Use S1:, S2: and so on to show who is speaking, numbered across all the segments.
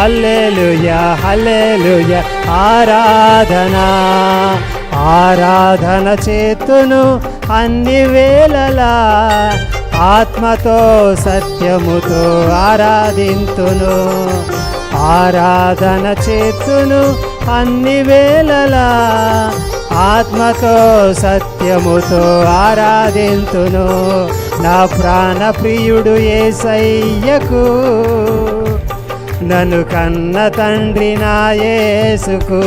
S1: హల్లెలూయ హల్లెలూయ. ఆరాధన ఆరాధన చేతును అన్ని వేళలా ఆత్మతో సత్యముతో ఆరాధింతును. ఆరాధన చేతును అన్ని వేళలా ఆత్మతో సత్యముతో ఆరాధింతును. నా ప్రాణ ప్రియుడు ఏసయ్యకు నన్ను కన్న తండ్రి నా యేసుకు.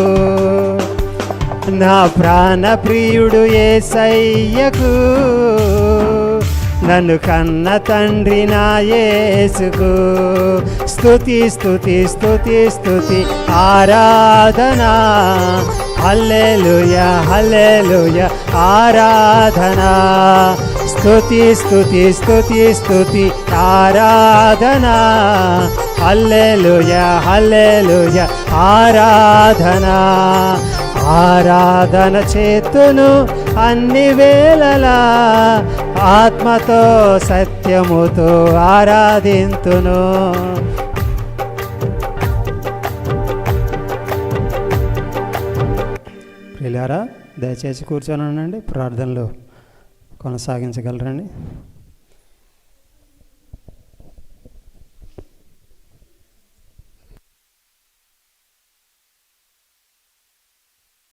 S1: నా ప్రాణ ప్రియుడు ఏసయ్యకు. నన్ను కన్న తండ్రి నా యేసుకు. స్తుతి స్తుతి స్తుతి స్తుతి ఆరాధన. హల్లెలుయ హల్లెలూయ ఆరాధనా. స్తుతి స్థుతి స్తుతి స్థుతి ఆరాధన. హల్లెలుయ హల్లెలుయ ఆరాధన. ఆరాధన చేతును అన్ని వేళలా ఆత్మతో సత్యముతో ఆరాధింతును. ప్రియులారా దయచేసి కూర్చొని ఉండండి ప్రార్థనలు కొనసాగించగలరండి.